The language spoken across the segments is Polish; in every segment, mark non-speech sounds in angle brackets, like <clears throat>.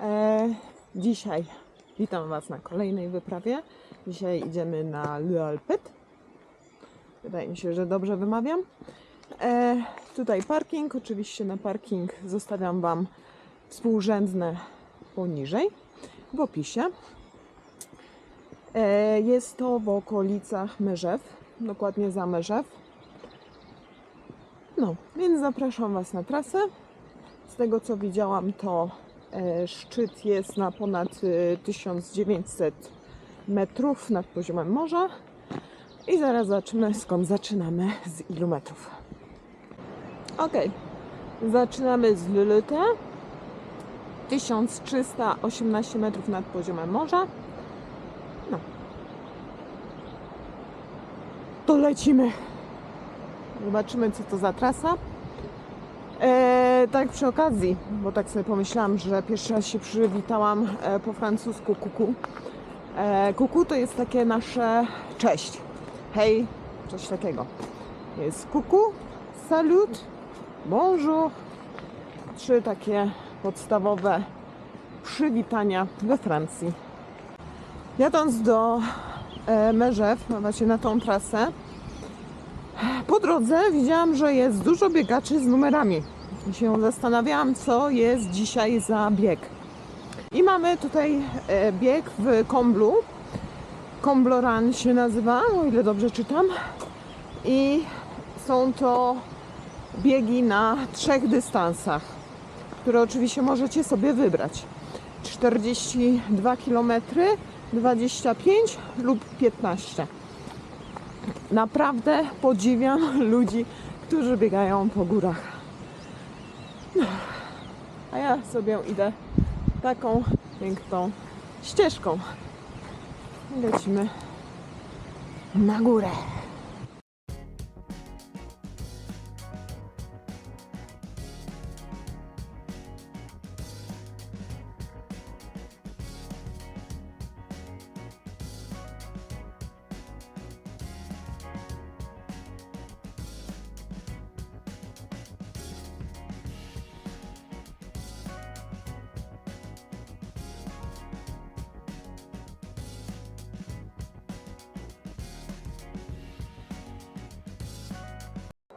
E, dzisiaj witam Was na kolejnej wyprawie. Dzisiaj idziemy na Le Alpet. Wydaje mi się, że dobrze wymawiam. E, tutaj parking. Oczywiście na parking zostawiam Wam współrzędne poniżej w opisie. E, jest to w okolicach Myrzew, dokładnie za Myrzew. No, więc zapraszam Was na trasę. Z tego co widziałam, to e, szczyt jest na ponad e, 1900 metrów nad poziomem morza. I zaraz zobaczymy skąd zaczynamy, z ilu metrów. Ok, zaczynamy z Lulute. 1318 metrów nad poziomem morza. No. To lecimy. Zobaczymy, co to za trasa. Tak przy okazji, bo tak sobie pomyślałam, że pierwszy raz się przywitałam e, po francusku kuku. E, kuku to jest takie nasze cześć. Hej, coś takiego. Jest kuku, salut, bonjour. Trzy takie podstawowe przywitania we Francji. Jadąc do e, Merzew, właśnie na tą trasę, po drodze widziałam, że jest dużo biegaczy z numerami. I się zastanawiałam, co jest dzisiaj za bieg. I mamy tutaj e, bieg w Komblu. Kombloran się nazywa, o ile dobrze czytam. I są to biegi na trzech dystansach, które oczywiście możecie sobie wybrać. 42 km, 25 lub 15 naprawdę podziwiam ludzi, którzy biegają po górach. No. A ja sobie idę taką piękną ścieżką. Lecimy na górę.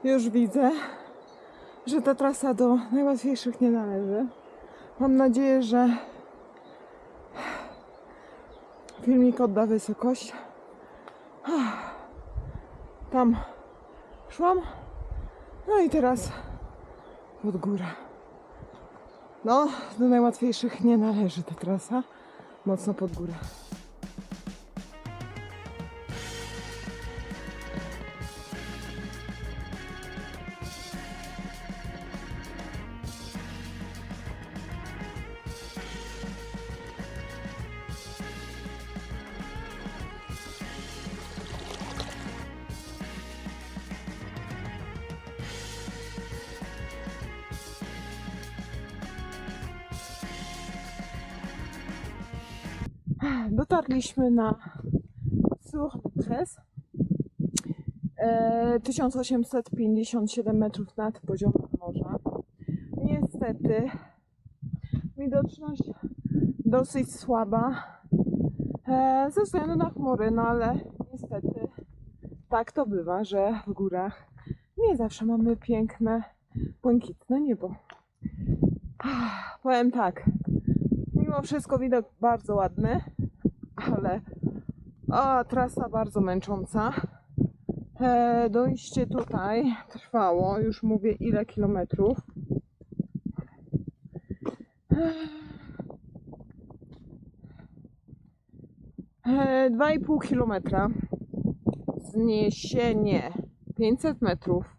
Już widzę, że ta trasa do najłatwiejszych nie należy. Mam nadzieję, że filmik odda wysokość. Tam szłam. No i teraz pod górę. No, do najłatwiejszych nie należy ta trasa. Mocno pod górę. Dotarliśmy na Sur de Tres. E, 1857 metrów nad poziomem morza. Niestety widoczność dosyć słaba e, ze względu na chmury, no ale niestety tak to bywa, że w górach nie zawsze mamy piękne, błękitne niebo. Powiem tak, mimo wszystko widok bardzo ładny, ale a, trasa bardzo męcząca. E, dojście tutaj trwało, już mówię ile kilometrów. E, 2,5 kilometra. Zniesienie 500 metrów.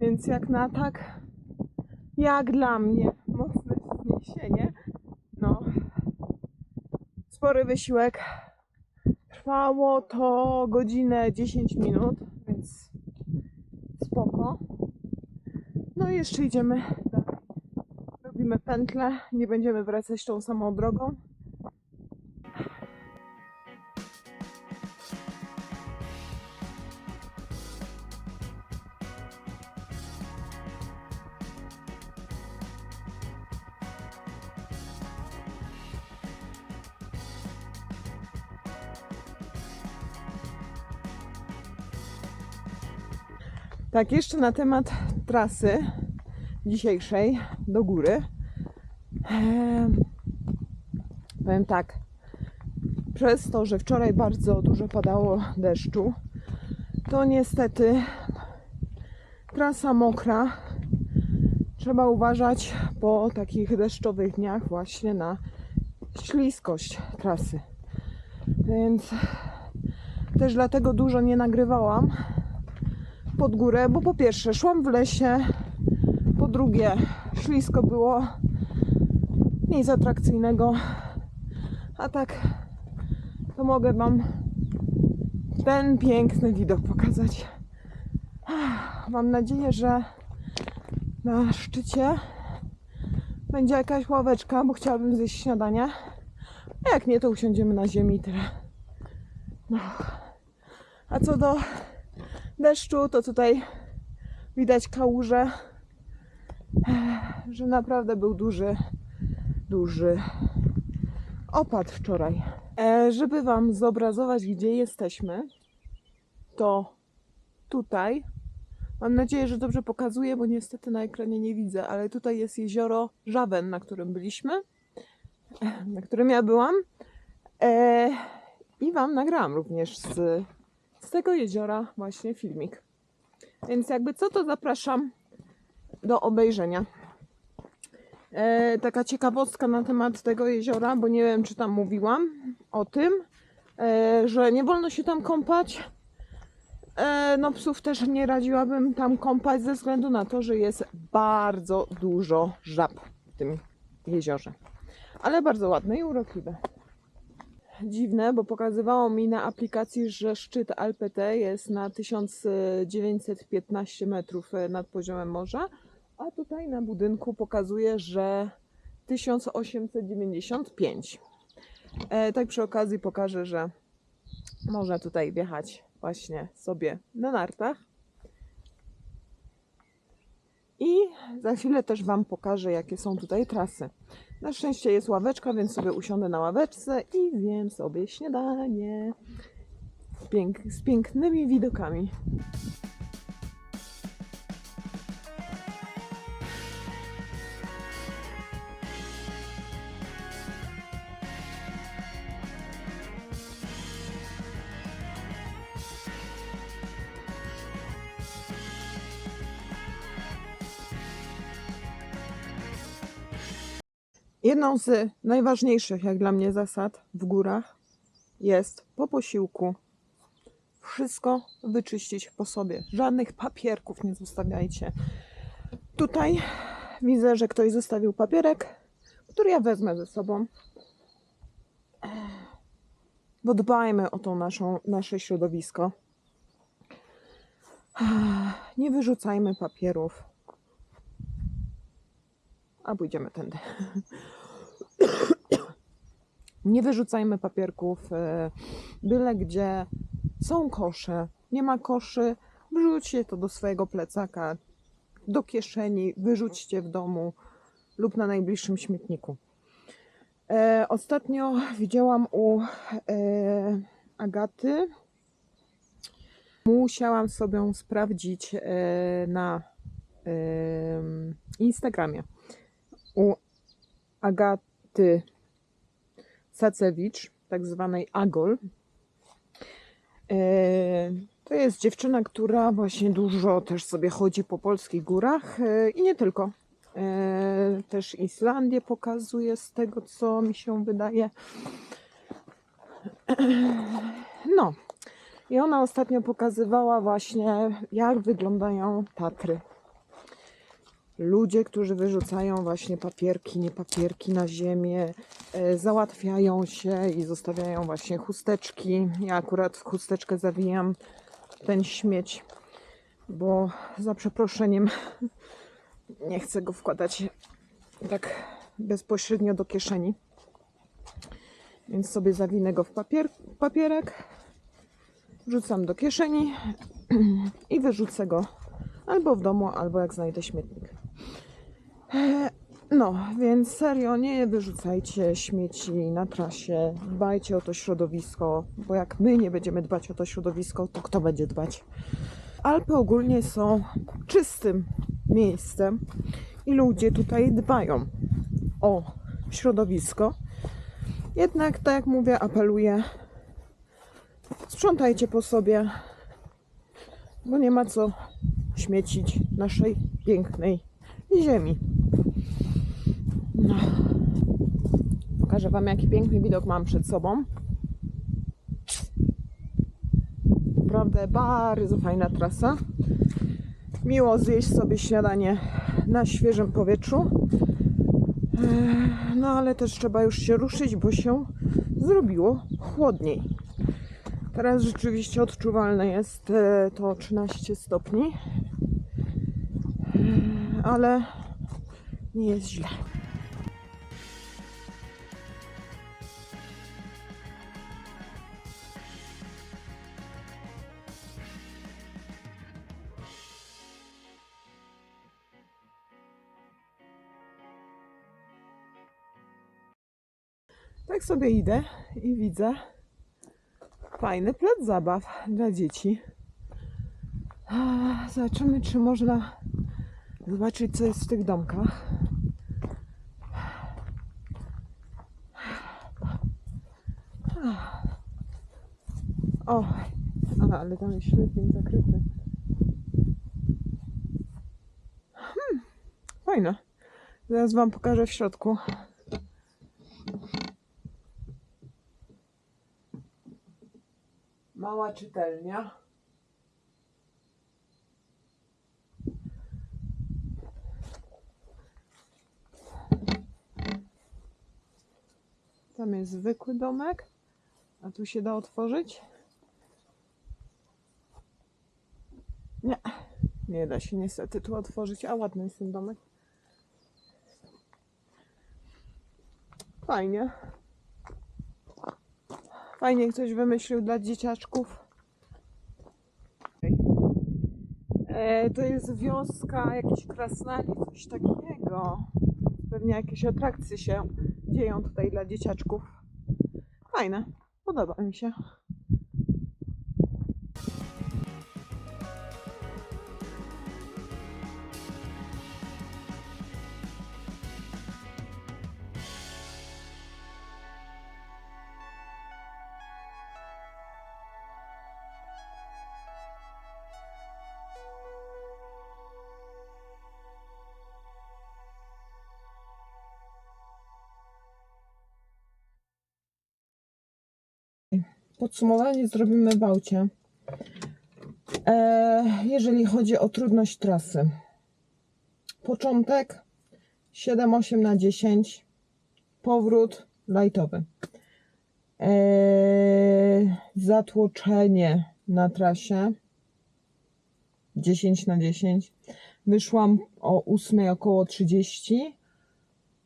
Więc jak na tak, jak dla mnie, mocne zniesienie, spory wysiłek. Trwało to godzinę 10 minut, więc spoko. No i jeszcze idziemy. Robimy pętlę, nie będziemy wracać tą samą drogą. Tak, jeszcze na temat trasy dzisiejszej do góry. Em, powiem tak. Przez to, że wczoraj bardzo dużo padało deszczu, to niestety trasa mokra. Trzeba uważać po takich deszczowych dniach właśnie na śliskość trasy. Więc też dlatego dużo nie nagrywałam pod górę, bo po pierwsze szłam w lesie, po drugie ślisko było, nic atrakcyjnego, a tak to mogę Wam ten piękny widok pokazać. Mam nadzieję, że na szczycie będzie jakaś ławeczka, bo chciałabym zjeść śniadanie. A jak nie, to usiądziemy na ziemi i tyle. No. A co do deszczu, to tutaj widać kałuże, że naprawdę był duży, duży opad wczoraj. E, żeby Wam zobrazować, gdzie jesteśmy, to tutaj. Mam nadzieję, że dobrze pokazuję, bo niestety na ekranie nie widzę, ale tutaj jest jezioro Żaben, na którym byliśmy, na którym ja byłam. E, I Wam nagrałam również z, z tego jeziora właśnie filmik. Więc jakby co, to zapraszam do obejrzenia. E, taka ciekawostka na temat tego jeziora, bo nie wiem, czy tam mówiłam o tym, e, że nie wolno się tam kąpać. E, no psów też nie radziłabym tam kąpać ze względu na to, że jest bardzo dużo żab w tym jeziorze. Ale bardzo ładne i urokliwe. Dziwne, bo pokazywało mi na aplikacji, że szczyt Alpete jest na 1915 metrów e, nad poziomem morza, a tutaj na budynku pokazuje, że 1895. E, tak przy okazji pokażę, że można tutaj wjechać właśnie sobie na nartach. I za chwilę też Wam pokażę, jakie są tutaj trasy. Na szczęście jest ławeczka, więc sobie usiądę na ławeczce i zjem sobie śniadanie z, pięk z pięknymi widokami. Jedną z najważniejszych, jak dla mnie, zasad w górach jest po posiłku wszystko wyczyścić po sobie. Żadnych papierków nie zostawiajcie. Tutaj widzę, że ktoś zostawił papierek, który ja wezmę ze sobą. Bo dbajmy o to naszą, nasze środowisko. Nie wyrzucajmy papierów. A pójdziemy tędy. Nie wyrzucajmy papierków e, byle gdzie. Są kosze, nie ma koszy, wrzućcie to do swojego plecaka, do kieszeni, wyrzućcie w domu lub na najbliższym śmietniku. E, ostatnio widziałam u e, Agaty. Musiałam sobie sprawdzić e, na e, Instagramie. U Agaty Sacewicz, tak zwanej Agol. E, To jest dziewczyna, która właśnie dużo też sobie chodzi po polskich górach e, i nie tylko. E, Też Islandię pokazuje z tego, co mi się wydaje. No. I ona ostatnio pokazywała właśnie, jak wyglądają Tatry. Ludzie, którzy wyrzucają właśnie papierki, nie papierki na ziemię, e, załatwiają się i zostawiają właśnie chusteczki. Ja akurat w chusteczkę zawijam ten śmieć, bo za przeproszeniem <laughs> nie chcę go wkładać tak bezpośrednio do kieszeni. Więc sobie zawinę go w papier, papierek, wrzucam do kieszeni <clears throat> i wyrzucę go albo w domu, albo jak znajdę śmietnik. E, No, więc serio, nie wyrzucajcie śmieci na trasie. Dbajcie o to środowisko, bo jak my nie będziemy dbać o to środowisko, to kto będzie dbać? Alpy ogólnie są czystym miejscem i ludzie tutaj dbają o środowisko. Jednak, tak jak mówię, apeluję, sprzątajcie po sobie, bo nie ma co śmiecić naszej pięknej ziemi. No. Pokażę Wam, jaki piękny widok mam przed sobą. Naprawdę bardzo fajna trasa. Miło zjeść sobie śniadanie na świeżym powietrzu. Eee, No ale też trzeba już się ruszyć, bo się zrobiło chłodniej. Teraz rzeczywiście odczuwalne jest e, to 13 stopni, ale nie jest źle. Tak sobie idę i widzę fajny plac zabaw dla dzieci. Zobaczymy, czy można zobaczyć, co jest w tych domkach. O, a, ale tam jest ślepnik zakryty. Hmm, fajne. Zaraz Wam pokażę w środku. Mała czytelnia. Tam jest zwykły domek, a tu się da otworzyć. Nie, nie da się niestety tu otworzyć, a ładny jest ten domek. Fajnie. Fajnie ktoś wymyślił dla dzieciaczków. E, to jest wioska, jakiś krasnali, coś takiego. Pewnie jakieś atrakcje się dzieją tutaj dla dzieciaczków. Fajne, podoba mi się. Podsumowanie zrobimy w aucie. E, jeżeli chodzi o trudność trasy. Początek 7-8 na 10. Powrót lightowy. E, zatłoczenie na trasie 10 na 10. Wyszłam o 8 około 30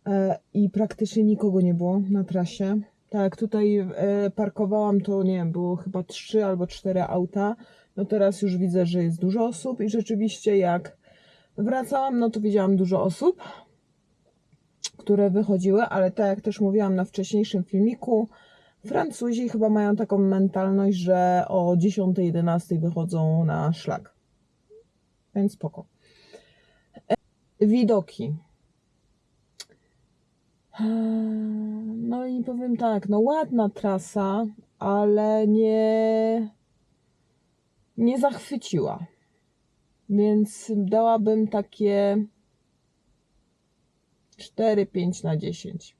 e, i praktycznie nikogo nie było na trasie. Tak, tutaj e, parkowałam, to nie wiem, było chyba trzy albo cztery auta. No teraz już widzę, że jest dużo osób i rzeczywiście jak wracałam, no to widziałam dużo osób, które wychodziły, ale tak jak też mówiłam na wcześniejszym filmiku, Francuzi chyba mają taką mentalność, że o 10-11 wychodzą na szlak. Więc spoko. E, Widoki. No i powiem tak, no ładna trasa, ale nie, nie zachwyciła. Więc dałabym takie 4-5 na 10.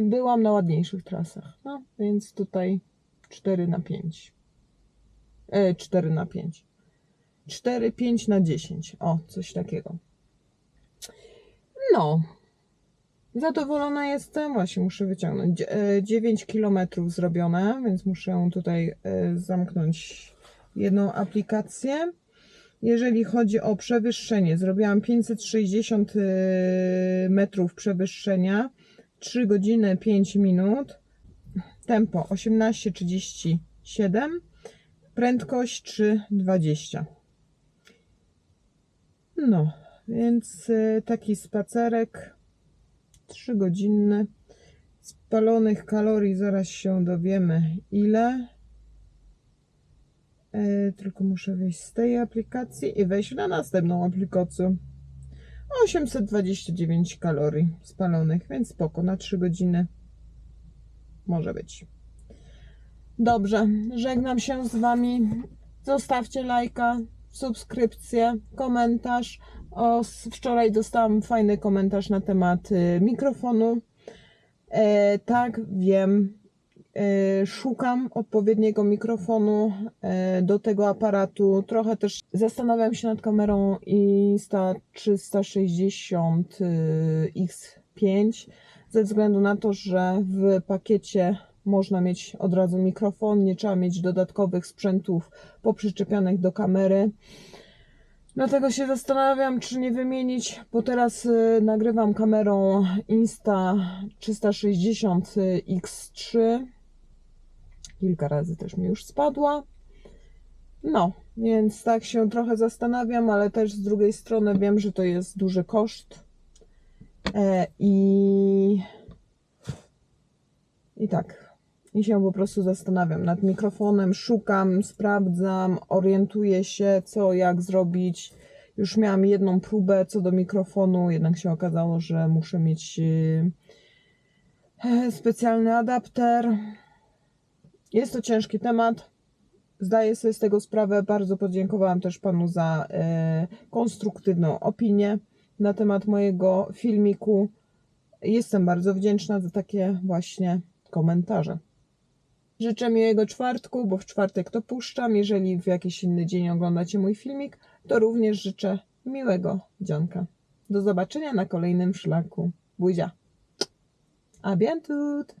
Byłam na ładniejszych trasach, no więc tutaj 4 na 5. E, 4 na 5. 4, 5 na 10. O, coś takiego. No, Zadowolona jestem, właśnie muszę wyciągnąć. Dzie- e, 9 km zrobione, więc muszę tutaj e, zamknąć jedną aplikację. Jeżeli chodzi o przewyższenie, zrobiłam 560 e, metrów przewyższenia, 3 godziny 5 minut, tempo 18,37, prędkość 3,20. No, więc taki spacerek 3 godzinny. Spalonych kalorii zaraz się dowiemy ile. E, tylko muszę wyjść z tej aplikacji i wejść na następną aplikację. 829 kalorii spalonych, więc spoko, na 3 godziny może być. Dobrze, żegnam się z Wami. Zostawcie lajka, subskrypcję, komentarz. O, wczoraj dostałam fajny komentarz na temat y, mikrofonu. E, tak, wiem. E, szukam odpowiedniego mikrofonu e, do tego aparatu. Trochę też zastanawiam się nad kamerą Insta360 y, X5 ze względu na to, że w pakiecie można mieć od razu mikrofon, nie trzeba mieć dodatkowych sprzętów poprzyczepianych do kamery. Dlatego się zastanawiam, czy nie wymienić, bo teraz y, nagrywam kamerą Insta360 X3. Kilka razy też mi już spadła. No, więc tak się trochę zastanawiam, ale też z drugiej strony wiem, że to jest duży koszt. E, I i tak. I się po prostu zastanawiam nad mikrofonem, szukam, sprawdzam, orientuję się, co, jak zrobić. Już miałam jedną próbę co do mikrofonu, jednak się okazało, że muszę mieć e, specjalny adapter. Jest to ciężki temat. Zdaję sobie z tego sprawę. Bardzo podziękowałam też panu za e, konstruktywną opinię na temat mojego filmiku. Jestem bardzo wdzięczna za takie właśnie komentarze. Życzę miłego czwartku, bo w czwartek to puszczam. Jeżeli w jakiś inny dzień oglądacie mój filmik, to również życzę miłego dzionka. Do zobaczenia na kolejnym szlaku. Buzia. A bientut!